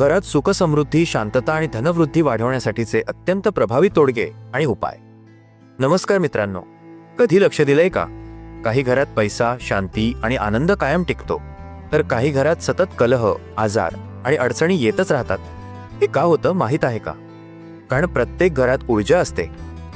घरात सुखसमृद्धी शांतता आणि धनवृद्धी वाढवण्यासाठीचे अत्यंत प्रभावी तोडगे आणि उपाय. नमस्कार मित्रांनो. कधी लक्ष दिलंय का? काही घरात पैसा शांती आणि आनंद कायम टिकतो. तर काही घरात सतत कलह आजार आणि अडचणी येतच राहतात. हे का होतं माहीत आहे का? कारण प्रत्येक घरात ऊर्जा असते.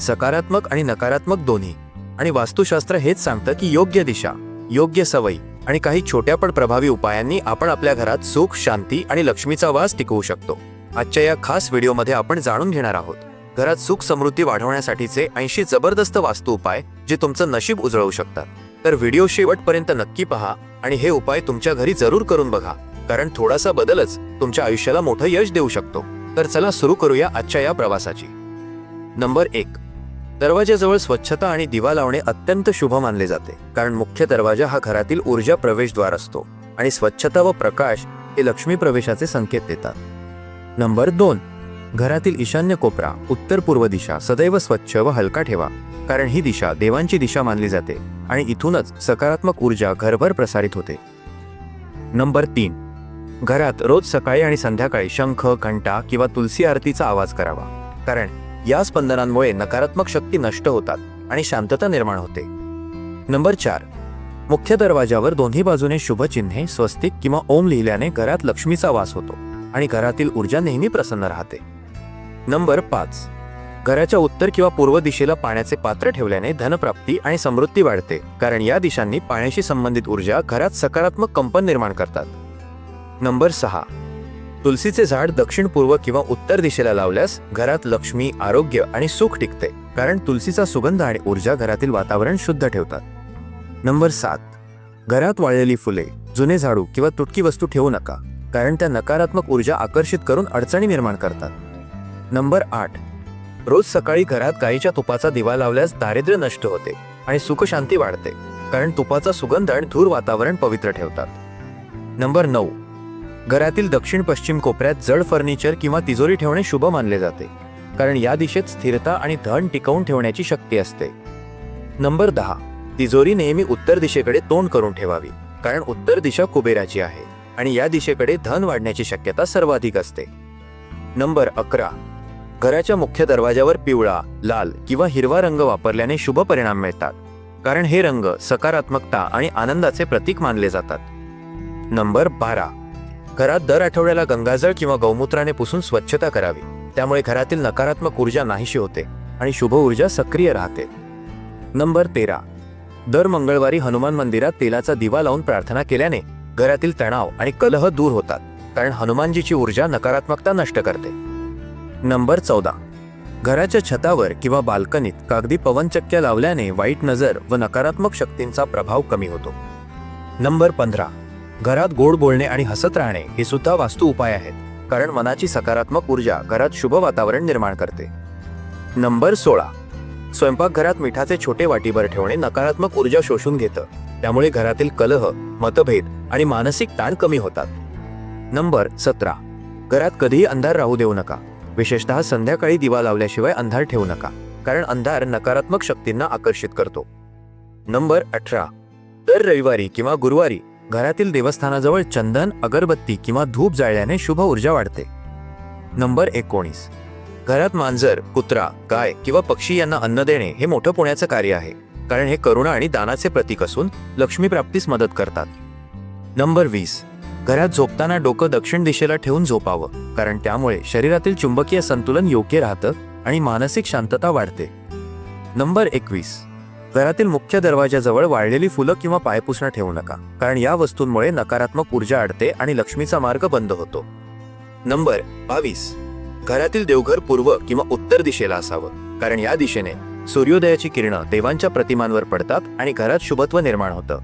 सकारात्मक आणि नकारात्मक दोन्ही. आणि वास्तुशास्त्र हेच सांगतं की योग्य दिशा योग्य सवयी आणि काही छोट्या पण प्रभावी उपायांनी आपण आपल्या घरात सुख शांती आणि लक्ष्मीचा वास टिकवू शकतो. आजच्या या खास व्हिडिओमध्ये आपण जाणून घेणार आहोत घरात सुख समृद्धी वाढवण्यासाठीचे ऐंशी जबरदस्त वास्तू उपाय जे तुमचं नशीब उजळवू शकतात. तर व्हिडिओ शेवटपर्यंत नक्की पहा आणि हे उपाय तुमच्या घरी जरूर करून बघा कारण थोडासा बदलच तुमच्या आयुष्याला मोठं यश देऊ शकतो. तर चला सुरू करूया आजच्या या प्रवासाची. नंबर एक. दरवाजाजवळ स्वच्छता आणि दिवा लावणे अत्यंत शुभ मानले जाते कारण मुख्य दरवाजा हा घरातील ऊर्जा प्रवेशद्वार असतो आणि स्वच्छता व प्रकाश हे लक्ष्मी प्रवेशाचे संकेत देतात. नंबर दोन घरातील ईशान्य कोपरा उत्तर पूर्व दिशा सदैव स्वच्छ व हलका ठेवा कारण ही दिशा देवांची दिशा मानली जाते आणि इथूनच सकारात्मक ऊर्जा घरभर प्रसारित होते. नंबर तीन घरात रोज सकाळी आणि संध्याकाळी शंख घंटा किंवा तुलसी आरतीचा आवाज करावा कारण या स्पंदनांमुळे नकारात्मक शक्ती नष्ट होतात आणि शांतता निर्माण होते. नंबर चार. मुख्य दरवाजावर दोन्ही बाजूने शुभचिन्हे स्वस्तिक किंवा ओम लिहिल्याने घरात लक्ष्मीचा वास होतो आणि घरातील ऊर्जा नेहमी प्रसन्न राहते. नंबर पाच. घराच्या उत्तर किंवा पूर्व दिशेला पाण्याचे पात्र ठेवल्याने धनप्राप्ती आणि समृद्धी वाढते कारण या दिशांनी पाण्याशी संबंधित ऊर्जा घरात सकारात्मक कंपन निर्माण करतात. नंबर सहा. तुलसीचे झाड दक्षिण पूर्व किंवा उत्तर दिशेला लावल्यास घरात लक्ष्मी आरोग्य आणि सुख टिकते. कारण तुलसीचा सुगंध आणि ऊर्जा घरातील वातावरण शुद्ध ठेवतात. नंबर सात. घरात वाळलेली फुले जुने झाडू किंवा तुटकी वस्तू ठेवू नका. कारण त्या नकारात्मक ऊर्जा आकर्षित करून अडचणी निर्माण करतात. नंबर आठ. रोज सकाळी घरात गाईच्या तुपाचा दिवा लावल्यास दारिद्र्य नष्ट होते आणि सुखशांती वाढते. कारण तुपाचा सुगंध आणि धूर वातावरण पवित्र ठेवतात. नंबर नऊ. घरातील दक्षिण पश्चिम कोपऱ्यात जड फर्निचर किंवा तिजोरी ठेवणे शुभ मानले जाते कारण या दिशेत स्थिरता आणि धन टिकवून ठेवण्याची शक्ती असते. नंबर दहा. तिजोरी नेहमी उत्तर दिशेकडे तोंड करून ठेवावी कारण उत्तर दिशा कुबेराची आहे आणि या दिशेकडे धन वाढण्याची शक्यता सर्वाधिक असते. नंबर अकरा. घराच्या मुख्य दरवाजावर पिवळा लाल किंवा हिरवा रंग वापरल्याने शुभ परिणाम मिळतात कारण हे रंग सकारात्मकता आणि आनंदाचे प्रतीक मानले जातात. नंबर बारा. घरात दर आठवड्याला गंगाजळ किंवा गौमूत्राने पुसून स्वच्छता करावी. त्यामुळे घरातील नकारात्मक ऊर्जा नाहीशी होते आणि शुभ ऊर्जा सक्रिय राहते. नंबर तेरा. दर मंगळवारी हनुमान मंदिरात तेलाचा दिवा लावून प्रार्थना केल्याने घरातील तणाव आणि कलह दूर होतात कारण हनुमानजीची ऊर्जा नकारात्मकता नष्ट करते. नंबर चौदा. घराच्या छतावर किंवा बाल्कनीत कागदी पवनचक्क्या लावल्याने वाईट नजर व नकारात्मक शक्तींचा प्रभाव कमी होतो. नंबर पंधरा. घरात गोड बोलणे आणि हसत राहणे हे सुद्धा वास्तू उपाय आहेत कारण मनाची सकारात्मक ऊर्जा घरात शुभ वातावरण निर्माण करते. नंबर सोळा. स्वयंपाकघरात मिठाचे छोटे वाटीभर ठेवणे नकारात्मक ऊर्जा शोषून घेतं त्यामुळे घरातील कलह मतभेद आणि मानसिक ताण कमी होतात. नंबर सतरा. घरात कधीही अंधार राहू देऊ नका विशेषतः संध्याकाळी दिवा लावल्याशिवाय अंधार ठेवू नका कारण अंधार नकारात्मक शक्तींना आकर्षित करतो. नंबर अठरा. दर रविवारी किंवा गुरुवारी घरातील देवस्थानाजवळ चंदन अगरबत्ती किंवा धूप जाळल्याने शुभ ऊर्जा वाढते. नंबर एकोणीस. घरात मांजर कुत्रा गाय किंवा पक्षी यांना अन्न देणे हे मोठं पुण्याचं कार्य आहे. कारण हे करुणा आणि दानाचे प्रतीक असून लक्ष्मी प्राप्तीस मदत करतात. नंबर वीस. घरात झोपताना डोकं दक्षिण दिशेला ठेवून झोपावं कारण त्यामुळे शरीरातील चुंबकीय संतुलन योग्य राहतं आणि मानसिक शांतता वाढते. नंबर एकवीस. घरातील मुख्य दरवाजाजवळ वाळलेली फुलं किंवा पायपुसणं ठेवू नका कारण या वस्तूंमुळे नकारात्मक ऊर्जा अडते आणि लक्ष्मीचा मार्ग बंद होतो. नंबर बावीस. घरातील देवघर पूर्व किंवा उत्तर दिशेला असावं कारण या दिशेने सूर्योदयाची किरणं देवांच्या प्रतिमांवर पडतात आणि घरात शुभत्व निर्माण होतं.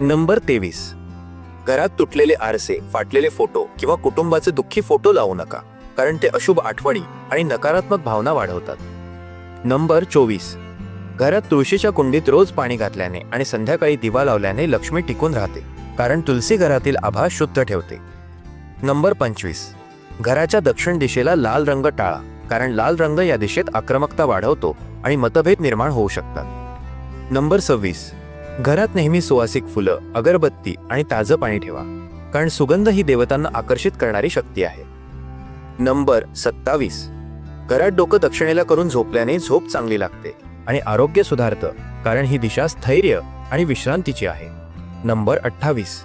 नंबर तेवीस. घरात तुटलेले आरसे फाटलेले फोटो किंवा कुटुंबाचे दुःखी फोटो लावू नका कारण ते अशुभ आठवणी आणि नकारात्मक भावना वाढवतात. नंबर चोवीस. घरात तुळशीच्या कुंडीत रोज पाणी घातल्याने आणि संध्याकाळी दिवा लावल्याने लक्ष्मी टिकून राहते कारण तुलसी घरातील आभा शुद्ध ठेवते. नंबर पंचवीस. घराच्या दक्षिण दिशेला लाल रंग टाळा कारण लाल रंग या दिशेत आक्रमकता वाढवतो आणि मतभेद निर्माण होऊ शकतात. नंबर सव्वीस. घरात नेहमी सुवासिक फुलं अगरबत्ती आणि ताजं पाणी ठेवा कारण सुगंध ही देवतांना आकर्षित करणारी शक्ती आहे. नंबर सत्तावीस. घरात डोकं दक्षिणेला करून झोपल्याने झोप चांगली लागते. आणि आरोग्य सुधारतं कारण ही दिशा स्थैर्य आणि विश्रांतीची आहे. नंबर अठ्ठावीस.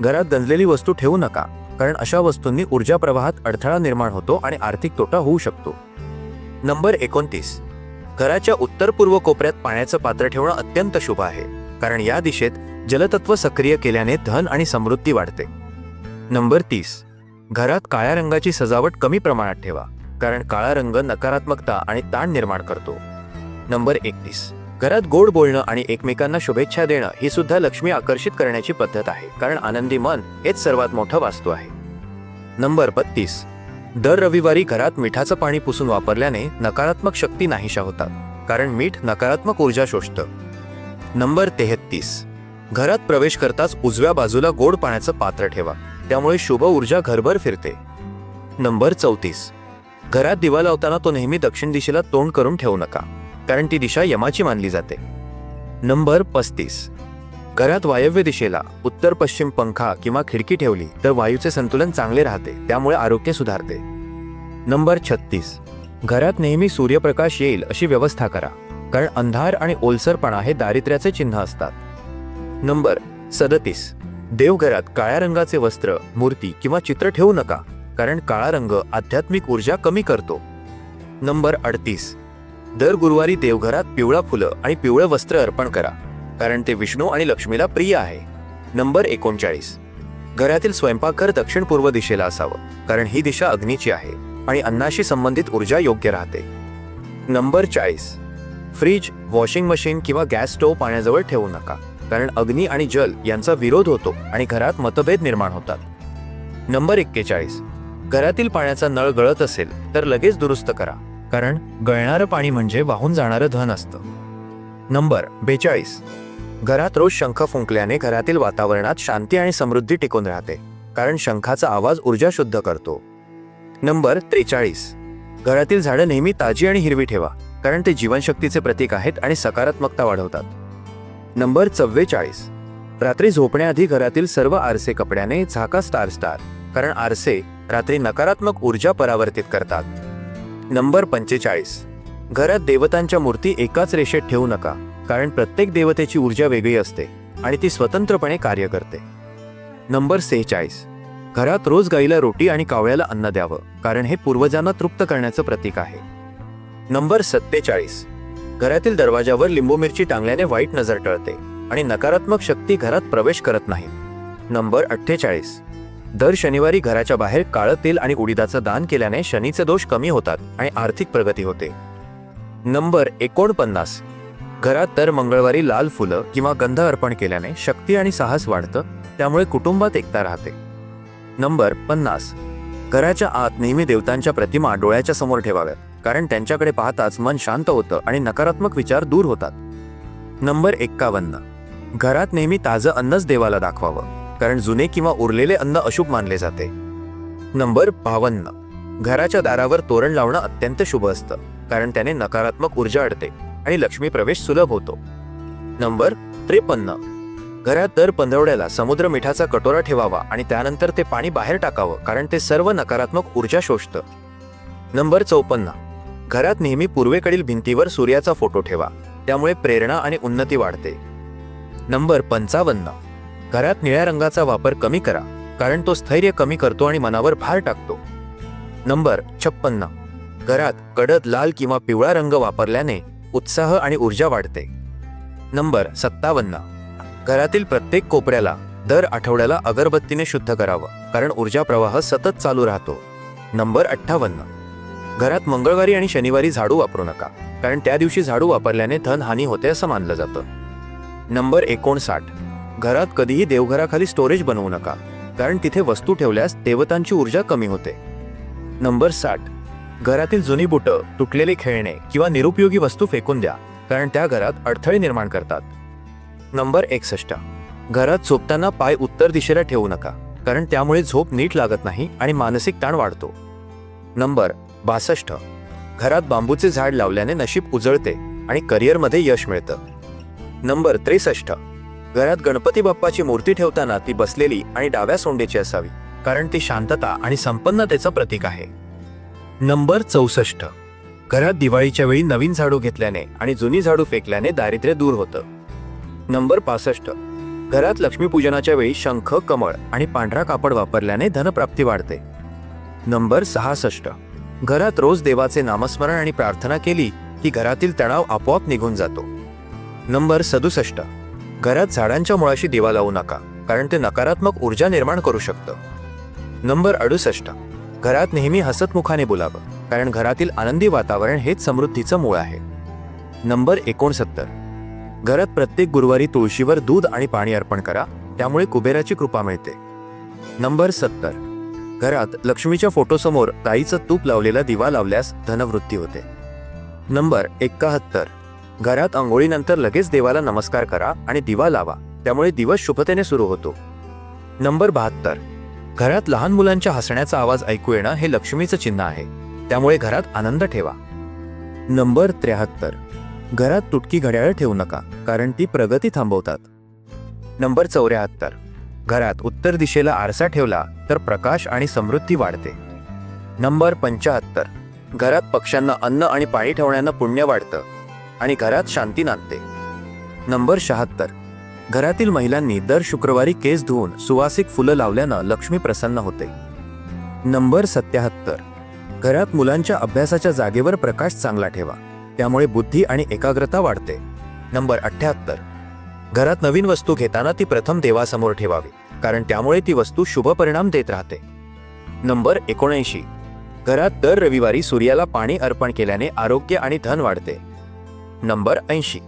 घरात गंजलेली वस्तू ठेवू नका कारण अशा वस्तूंनी ऊर्जा प्रवाहात अडथळा निर्माण होतो आणि आर्थिक तोटा होऊ शकतो. नंबर एकोणतीस. घराच्या उत्तर पूर्व कोपऱ्यात पाण्याचं पात्र ठेवणं अत्यंत शुभ आहे कारण या दिशेत जलतत्व सक्रिय केल्याने धन आणि समृद्धी वाढते. नंबर तीस. घरात काळ्या रंगाची सजावट कमी प्रमाणात ठेवा कारण काळा रंग नकारात्मकता आणि ताण निर्माण करतो. नंबर एकतीस. घरात गोड बोलणं आणि एकमेकांना शुभेच्छा देणं ही सुद्धा लक्ष्मी आकर्षित करण्याची पद्धत आहे कारण आनंदी मन हेच सर्वात मोठं वास्तू आहे. नंबर बत्तीस. दर रविवारी घरात मिठाचं पाणी पुसून वापरल्याने नकारात्मक शक्ती नाहीशा होतात कारण मीठ नकारात्मक ऊर्जा शोषतं. नंबर तेहत्तीस. घरात प्रवेश करताच उजव्या बाजूला गोड पाण्याचं पात्र ठेवा त्यामुळे शुभ ऊर्जा घरभर फिरते. नंबर चौतीस. घरात दिवा लावताना तो नेहमी दक्षिण दिशेला तोंड करून ठेवू नका. कारण ती दिशा यमाची मानली जाते. नंबर पस्तीस. घरात वायव्य दिशेला उत्तर पश्चिम पंखा किंवा खिडकी ठेवली तर वायूचे संतुलन चांगले राहते त्यामुळे आरोग्य सुधारते. नंबर छत्तीस. घरात नेहमी सूर्यप्रकाश येईल अशी व्यवस्था करा कारण अंधार आणि ओलसरपणा हे दारिद्र्याचे चिन्ह असतात. नंबर सदतीस. देवघरात काळ्या रंगाचे वस्त्र मूर्ती किंवा चित्र ठेवू नका कारण काळा रंग आध्यात्मिक ऊर्जा कमी करतो. नंबर अडतीस. दर गुरुवारी देवघरात पिवळा फुलं आणि पिवळं वस्त्र अर्पण करा कारण ते विष्णू आणि लक्ष्मीला प्रिय आहे. नंबर एकोणचाळीस. घरातील स्वयंपाकघर दक्षिण पूर्व दिशेला असावं कारण ही दिशा अग्नीची आहे आणि अन्नाशी संबंधित ऊर्जा योग्य राहते. नंबर चाळीस. फ्रीज वॉशिंग मशीन किंवा गॅस स्टोव्ह पाण्याजवळ ठेवू नका कारण अग्नी आणि जल यांचा विरोध होतो आणि घरात मतभेद निर्माण होतात. नंबर एक्केचाळीस. घरातील पाण्याचा नळ गळत असेल तर लगेच दुरुस्त करा. कारण गळणारं पाणी म्हणजे वाहून जाणारं धन असतं. नंबर बेचाळीस. घरात रोज शंख फुंकल्याने घरातील वातावरणात शांती आणि समृद्धी टिकून राहते कारण शंखाचा आवाज ऊर्जा शुद्ध करतो. नंबर त्रेचाळीस. घरातील झाडं नेहमी ताजी आणि हिरवी ठेवा कारण ते जीवनशक्तीचे प्रतीक आहेत आणि सकारात्मकता वाढवतात. नंबर चव्वेचाळीस. रात्री झोपण्याआधी घरातील सर्व आरसे कपड्याने झाका स्टार स्टार कारण आरसे रात्री नकारात्मक ऊर्जा परावर्तित करतात. नंबर पंचेचाळीस. घरात देवतांच्या मूर्ती एकाच रेषेत ठेवू नका कारण प्रत्येक देवतेची ऊर्जा वेगळी असते आणि ती स्वतंत्रपणे कार्य करते. नंबर सेहेचाळीस. घरात रोज गाईला रोटी आणि कावळ्याला अन्न द्यावं कारण हे पूर्वजांना तृप्त करण्याचं प्रतीक आहे. नंबर सत्तेचाळीस. घरातील दरवाजावर लिंबू मिरची टांगल्याने वाईट नजर टळते आणि नकारात्मक शक्ती घरात प्रवेश करत नाही. नंबर अठ्ठेचाळीस. दर शनिवारी घराच्या बाहेर काळं तेल आणि उडीदाचं दान केल्याने शनीचे दोष कमी होतात आणि आर्थिक प्रगती होते. नंबर एकोणपन्नास. घरात दर मंगळवारी लाल फुलं किंवा गंध अर्पण केल्याने शक्ती आणि साहस वाढतं त्यामुळे कुटुंबात एकता राहते. नंबर पन्नास. घराच्या आत नेहमी देवतांच्या प्रतिमा डोळ्याच्या समोर ठेवाव्यात कारण त्यांच्याकडे पाहताच मन शांत होतं आणि नकारात्मक विचार दूर होतात. नंबर एक्कावन्न. घरात नेहमी ताजं अन्नच देवाला दाखवावं. कारण जुने किंवा उरलेले अन्न अशुभ मानले जाते. नंबर बावन्न. घराच्या दारावर तोरण लावणं अत्यंत शुभ असतं कारण त्याने नकारात्मक ऊर्जा अडते आणि लक्ष्मी प्रवेश सुलभ होतो. नंबर त्रेपन्न. घरात दर पंधरवड्याला समुद्र मिठाचा कटोरा ठेवावा आणि त्यानंतर ते पाणी बाहेर टाकावं कारण ते सर्व नकारात्मक ऊर्जा शोषतं. नंबर चौपन्न. घरात नेहमी पूर्वेकडील भिंतीवर सूर्याचा फोटो ठेवा त्यामुळे प्रेरणा आणि उन्नती वाढते. नंबर पंचावन्न. घरात निळ्या रंगाचा वापर कमी करा कारण तो स्थैर्य कमी करतो आणि मनावर भार टाकतो. नंबर छप्पन्न. घरात कडद लाल किंवा पिवळा रंग वापरल्याने उत्साह आणि ऊर्जा वाढते. नंबर सत्तावन्न. घरातील प्रत्येक कोपऱ्याला दर आठवड्याला अगरबत्तीने शुद्ध करावं कारण ऊर्जा प्रवाह सतत चालू राहतो. नंबर अठ्ठावन्न. घरात मंगळवारी आणि शनिवारी झाडू वापरू नका कारण त्या दिवशी झाडू वापरल्याने धन हानी होते असं मानलं जातं. नंबर एकोणसाठ. घरात कधीही देवघराखाली स्टोरेज बनवू नका कारण तिथे वस्तू ठेवल्यास देवतांची ऊर्जा कमी होते. नंबर साठ. घरातील जुनी बुटं तुटलेले खेळणे किंवा निरुपयोगी वस्तू फेकून द्या कारण त्या घरात अडथळे निर्माण करतात. नंबर एकसष्ट. घरात झोपताना पाय उत्तर दिशेला ठेवू नका कारण त्यामुळे झोप नीट लागत नाही आणि मानसिक ताण वाढतो. नंबर बासष्ट. घरात बांबूचे झाड लावल्याने नशीब उजळते आणि करिअरमध्ये यश मिळतं. नंबर त्रेसष्ट. घरात गणपती बाप्पाची मूर्ती ठेवताना ती बसलेली आणि डाव्या सोंडेची असावी कारण ती शांतता आणि संपन्नतेचं प्रतीक आहे. नंबर चौसष्ट. घरात दिवाळीच्या वेळी नवीन झाडू घेतल्याने आणि जुनी झाडू फेकल्याने दारिद्र्य दूर होतं. नंबर पासष्ट. घरात लक्ष्मीपूजनाच्या वेळी शंख कमळ आणि पांढरा कापड वापरल्याने धनप्राप्ती वाढते. नंबर सहासष्ट. घरात रोज देवाचे नामस्मरण आणि प्रार्थना केली की घरातील तणाव आपोआप निघून जातो. नंबर सदुसष्ट. घरात झाडांच्या मुळाशी दिवा लावू नका कारण ते नकारात्मक ऊर्जा निर्माण करू शकतं. नंबर अडुसष्ट. घरात नेहमी हसतमुखाने बोलावं कारण घरातील आनंदी वातावरण हेच समृद्धीचं मूळ आहे. नंबर एकोणसत्तर. घरात प्रत्येक गुरुवारी तुळशीवर दूध आणि पाणी अर्पण करा त्यामुळे कुबेराची कृपा मिळते. नंबर सत्तर. घरात लक्ष्मीच्या फोटोसमोर ताईचं तूप लावलेला दिवा लावल्यास धनवृत्ती होते. नंबर एकाहत्तर घरात आंघोळीनंतर लगेच देवाला नमस्कार करा आणि दिवा लावा त्यामुळे दिवस शुभतेने सुरू होतो. नंबर बहात्तर. घरात लहान मुलांच्या हसण्याचा आवाज ऐकू येणं हे लक्ष्मीचं चिन्ह आहे त्यामुळे घरात आनंद ठेवा. नंबर त्र्याहत्तर. घरात तुटकी घड्याळ ठेवू नका कारण ती प्रगती थांबवतात. नंबर चौऱ्याहत्तर. घरात उत्तर दिशेला आरसा ठेवला तर प्रकाश आणि समृद्धी वाढते. नंबर पंचाहत्तर घरात पक्ष्यांना अन्न आणि पाणी ठेवण्यानं पुण्य वाढतं आणि घरात शांती नांदते. नंबर शहात्तर. घरातील महिलांनी दर शुक्रवारी केस धुवून सुवासिक फुलं लावल्यानं लक्ष्मी प्रसन्न होते. नंबर सत्याहत्तर. घरात मुलांच्या अभ्यासाच्या जागेवर प्रकाश चांगला ठेवा. त्यामुळे बुद्धी आणि एकाग्रता वाढते. नंबर अठ्ठ्याहत्तर घरात नवीन वस्तू घेताना ती प्रथम देवासमोर ठेवावी कारण त्यामुळे ती वस्तू शुभ परिणाम देत राहते. नंबर एकोणऐंशी. घरात दर रविवारी सूर्याला पाणी अर्पण केल्याने आरोग्य आणि धन वाढते. नंबर ऐंशी.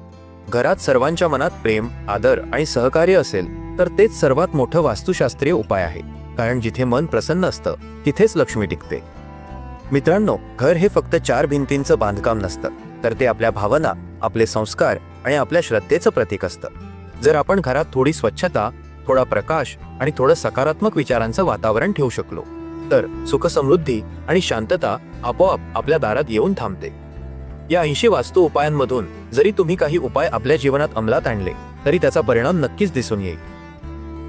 घरात सर्वांच्या मनात प्रेम आदर आणि सहकार्य असेल तर तेच सर्वात मोठं वास्तुशास्त्रीय उपाय आहे. कारण जिथे मन प्रसन्न असतं तिथेच लक्ष्मी टिकते. मित्रांनो घर हे फक्त चार भिंतींचं बांधकाम नसतं तर ते आपल्या भावना आपले संस्कार आणि आपल्या श्रद्धेचं प्रतीक असतं. जर आपण घरात थोडी स्वच्छता थोडा प्रकाश आणि थोडं सकारात्मक विचारांचं वातावरण ठेवू शकलो तर सुखसमृद्धी आणि शांतता आपोआप आपल्या दारात येऊन थांबते. या ऐंशी वास्तू उपायांमधून जरी तुम्ही काही उपाय आपल्या जीवनात अंमलात आणले तरी त्याचा परिणाम नक्कीच दिसून येईल.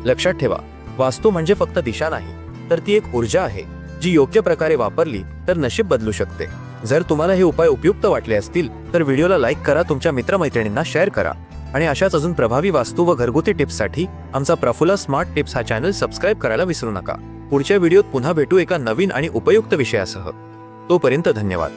लक्षात ठेवा वास्तू म्हणजे फक्त दिशा नाही तर ती एक ऊर्जा आहे जी योग्य प्रकारे वापरली तर नशीब बदलू शकते. जर तुम्हाला हे उपाय उपयुक्त वाटले असतील तर व्हिडिओला लाईक करा तुमच्या मित्रमैत्रिणींना शेअर करा. आणि अशाच अजून प्रभावी वास्तू व घरगुती टिप्ससाठी आमचा प्रफुल्ल स्मार्ट टिप्स हा चॅनल सबस्क्राईब करायला विसरू नका. पुढच्या व्हिडिओत पुन्हा भेटू एका नवीन आणि उपयुक्त विषयासह. तोपर्यंत धन्यवाद.